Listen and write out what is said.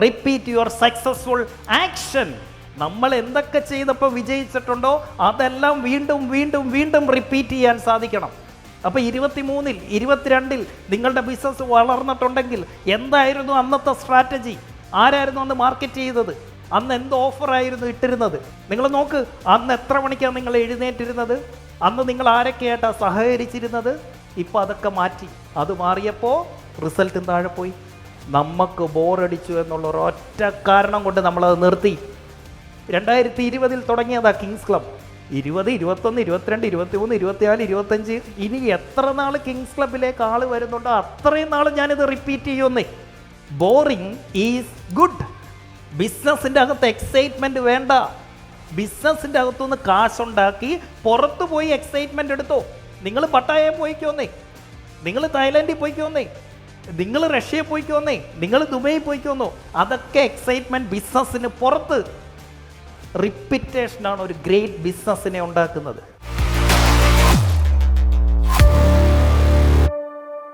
Repeat your successful action നമ്മൾ എന്തൊക്കെ ചെയ്തപ്പോൾ വിജയിച്ചിട്ടുണ്ടോ അതെല്ലാം വീണ്ടും വീണ്ടും വീണ്ടും റിപ്പീറ്റ് ചെയ്യാൻ സാധിക്കണം. അപ്പോൾ ഇരുപത്തിമൂന്നിൽ ഇരുപത്തിരണ്ടിൽ നിങ്ങളുടെ ബിസിനസ് വളർന്നിട്ടുണ്ടെങ്കിൽ എന്തായിരുന്നു അന്നത്തെ സ്ട്രാറ്റജി ആരായിരുന്നു അന്ന് മാർക്കറ്റ് ചെയ്തത്? അന്ന് എന്ത് ഓഫറായിരുന്നു ഇട്ടിരുന്നത്? നിങ്ങൾ നോക്ക് അന്ന് എത്ര മണിക്കാണ് നിങ്ങൾ എഴുന്നേറ്റിരുന്നത്? അന്ന് നിങ്ങൾ ആരൊക്കെയായിട്ടാണ് സഹകരിച്ചിരുന്നത്? ഇപ്പോൾ അതൊക്കെ മാറ്റി. അത് മാറിയപ്പോൾ റിസൾട്ടും താഴെ പോയി. നമുക്ക് ബോറടിച്ചു എന്നുള്ള ഒരു ഒറ്റ കാരണം കൊണ്ട് നമ്മളത് നിർത്തി. രണ്ടായിരത്തി ഇരുപതിൽ തുടങ്ങിയതാ കിങ്സ് ക്ലബ് ഇരുപത് ഇരുപത്തൊന്ന് ഇരുപത്തിരണ്ട് ഇരുപത്തിമൂന്ന് ഇരുപത്തിനാല് ഇരുപത്തഞ്ച്. ഇനി എത്ര നാൾ കിങ്സ് ക്ലബിലേക്ക് ആൾ വരുന്നുണ്ടോ അത്രയും നാൾ ഞാനിത് റിപ്പീറ്റ് ചെയ്യുമെന്നേ. ബോറിങ് ഈസ് ഗുഡ് ബിസിനസ്സിന്റെ അകത്ത് എക്സൈറ്റ്മെന്റ് വേണ്ട. ബിസിനസ്സിന്റെ അകത്തുനിന്ന് കാശുണ്ടാക്കി പുറത്തു പോയി എക്സൈറ്റ്മെന്റ് എടുത്തോ. നിങ്ങൾ പട്ടായ പോയിക്കോന്നേ. നിങ്ങൾ തായ്ലാൻഡിൽ പോയിക്കോന്നേ. നിങ്ങൾ റഷ്യയിൽ പോയിക്കോന്നേ നിങ്ങൾ ദുബൈയിൽ പോയിക്കോന്നോ അതൊക്കെ എക്സൈറ്റ്മെന്റ് ബിസിനസ്സിന് പുറത്ത്. റിപ്പിറ്റേഷനാണ് ഒരു ഗ്രേറ്റ് ബിസിനസ്സിനെ ഉണ്ടാക്കുന്നത്.